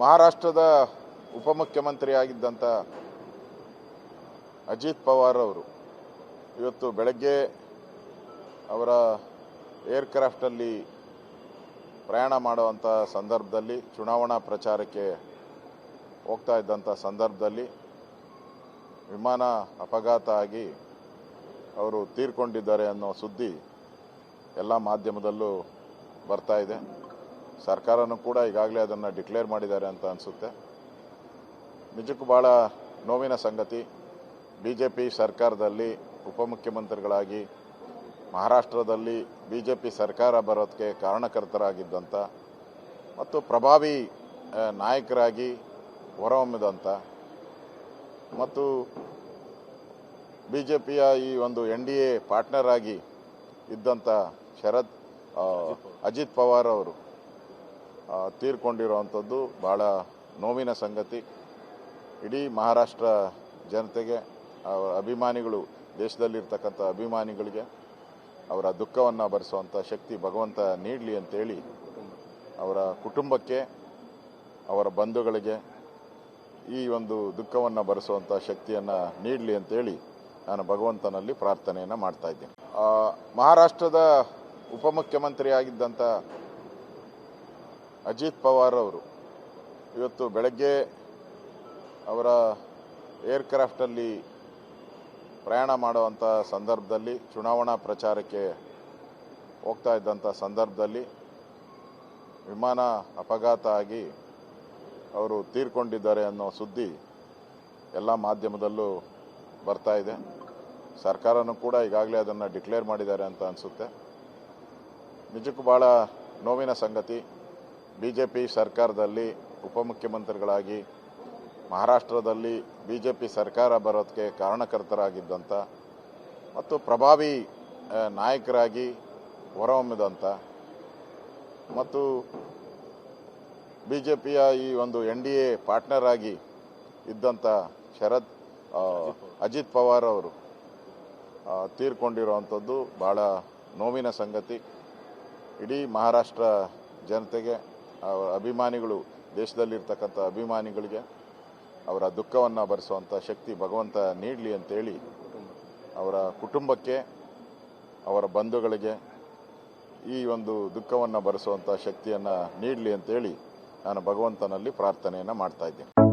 ಮಹಾರಾಷ್ಟ್ರದ ಉಪಮುಖ್ಯಮಂತ್ರಿಯಾಗಿದ್ದಂಥ ಅಜಿತ್ ಪವಾರ್ ಅವರು ಇವತ್ತು ಬೆಳಗ್ಗೆ ಅವರ ಏರ್ಕ್ರಾಫ್ಟಲ್ಲಿ ಪ್ರಯಾಣ ಮಾಡುವಂಥ ಸಂದರ್ಭದಲ್ಲಿ, ಚುನಾವಣಾ ಪ್ರಚಾರಕ್ಕೆ ಹೋಗ್ತಾ ಇದ್ದಂಥ ಸಂದರ್ಭದಲ್ಲಿ ವಿಮಾನ ಅಪಘಾತ ಆಗಿ ಅವರು ತೀರ್ಕೊಂಡಿದ್ದಾರೆ ಅನ್ನೋ ಸುದ್ದಿ ಎಲ್ಲ ಮಾಧ್ಯಮದಲ್ಲೂ ಬರ್ತಾ ಇದೆ. ಸರ್ಕಾರನೂ ಕೂಡ ಈಗಾಗಲೇ ಅದನ್ನು ಡಿಕ್ಲೇರ್ ಮಾಡಿದ್ದಾರೆ ಅಂತ ಅನಿಸುತ್ತೆ. ನಿಜಕ್ಕೂ ಭಾಳ ನೋವಿನ ಸಂಗತಿ. ಬಿ ಜೆ ಪಿ ಸರ್ಕಾರದಲ್ಲಿ ಉಪಮುಖ್ಯಮಂತ್ರಿಗಳಾಗಿ ಮಹಾರಾಷ್ಟ್ರದಲ್ಲಿ ಬಿ ಜೆ ಪಿ ಸರ್ಕಾರ ಬರೋದಕ್ಕೆ ಕಾರಣಕರ್ತರಾಗಿದ್ದಂಥ ಮತ್ತು ಪ್ರಭಾವಿ ನಾಯಕರಾಗಿ ಹೊರಹೊಮ್ಮಿದಂಥ ಮತ್ತು ಬಿ ಜೆ ಪಿಯ ಈ ಒಂದು ಎನ್ ಡಿ ಎ ಪಾರ್ಟ್ನರ್ ಆಗಿ ಇದ್ದಂಥ ಶರದ್ ಅಜಿತ್ ಪವಾರ್ ಅವರು. ತೀರ್ಕೊಂಡಿರುವಂಥದ್ದು ಭಾಳ ನೋವಿನ ಸಂಗತಿ. ಇಡೀ ಮಹಾರಾಷ್ಟ್ರ ಜನತೆಗೆ, ಅವರ ಅಭಿಮಾನಿಗಳು, ದೇಶದಲ್ಲಿರ್ತಕ್ಕಂಥ ಅಭಿಮಾನಿಗಳಿಗೆ ಅವರ ದುಃಖವನ್ನು ಭರಿಸುವಂಥ ಶಕ್ತಿ ಭಗವಂತ ನೀಡಲಿ ಅಂತೇಳಿ ಅವರ ಕುಟುಂಬಕ್ಕೆ, ಅವರ ಬಂಧುಗಳಿಗೆ ಈ ಒಂದು ದುಃಖವನ್ನು ಭರಿಸುವಂಥ ಶಕ್ತಿಯನ್ನು ನೀಡಲಿ ಅಂತೇಳಿ ನಾನು ಭಗವಂತನಲ್ಲಿ ಪ್ರಾರ್ಥನೆಯನ್ನು ಮಾಡ್ತಾ ಇದ್ದೇನೆ. ಮಹಾರಾಷ್ಟ್ರದ ಉಪಮುಖ್ಯಮಂತ್ರಿಯಾಗಿದ್ದಂಥ ಅಜಿತ್ ಪವಾರ್ ಅವರು ಇವತ್ತು ಬೆಳಗ್ಗೆ ಅವರ ಏರ್ಕ್ರಾಫ್ಟಲ್ಲಿ ಪ್ರಯಾಣ ಮಾಡುವಂಥ ಸಂದರ್ಭದಲ್ಲಿ, ಚುನಾವಣಾ ಪ್ರಚಾರಕ್ಕೆ ಹೋಗ್ತಾ ಇದ್ದಂಥ ಸಂದರ್ಭದಲ್ಲಿ ವಿಮಾನ ಅಪಘಾತ ಆಗಿ ಅವರು ತೀರ್ಕೊಂಡಿದ್ದಾರೆ ಅನ್ನೋ ಸುದ್ದಿ ಎಲ್ಲ ಮಾಧ್ಯಮದಲ್ಲೂ ಬರ್ತಾ ಇದೆ. ಸರ್ಕಾರನೂ ಕೂಡ ಈಗಾಗಲೇ ಅದನ್ನು ಡಿಕ್ಲೇರ್ ಮಾಡಿದ್ದಾರೆ ಅಂತ ಅನಿಸುತ್ತೆ. ನಿಜಕ್ಕೂ ಭಾಳ ನೋವಿನ ಸಂಗತಿ. ಬಿ ಜೆ ಪಿ ಸರ್ಕಾರದಲ್ಲಿ ಉಪಮುಖ್ಯಮಂತ್ರಿಗಳಾಗಿ ಮಹಾರಾಷ್ಟ್ರದಲ್ಲಿ ಬಿ ಜೆ ಪಿ ಸರ್ಕಾರ ಬರೋದಕ್ಕೆ ಕಾರಣಕರ್ತರಾಗಿದ್ದಂಥ ಮತ್ತು ಪ್ರಭಾವಿ ನಾಯಕರಾಗಿ ಹೊರಹೊಮ್ಮಿದಂಥ ಮತ್ತು ಬಿ ಜೆ ಪಿಯ ಈ ಒಂದು ಎನ್ ಡಿ ಎ ಪಾರ್ಟ್ನರ್ ಆಗಿ ಇದ್ದಂಥ ಶರದ್ ಅಜಿತ್ ಪವಾರ್ ಅವರು ತೀರ್ಕೊಂಡಿರುವಂಥದ್ದು ಭಾಳ ನೋವಿನ ಸಂಗತಿ. ಇಡೀ ಮಹಾರಾಷ್ಟ್ರ ಜನತೆಗೆ ಅಭಿಮಾನಿಗಳು, ದೇಶದಲ್ಲಿರ್ತಕ್ಕಂಥ ಅಭಿಮಾನಿಗಳಿಗೆ ಅವರ ದುಃಖವನ್ನು ಭರಿಸುವಂಥ ಶಕ್ತಿ ಭಗವಂತ ನೀಡಲಿ ಅಂತೇಳಿ ಅವರ ಕುಟುಂಬಕ್ಕೆ, ಅವರ ಬಂಧುಗಳಿಗೆ ಈ ಒಂದು ದುಃಖವನ್ನು ಭರಿಸುವಂಥ ಶಕ್ತಿಯನ್ನು ನೀಡಲಿ ಅಂತೇಳಿ ನಾನು ಭಗವಂತನಲ್ಲಿ ಪ್ರಾರ್ಥನೆಯನ್ನು ಮಾಡ್ತಾ ಇದ್ದೇನೆ.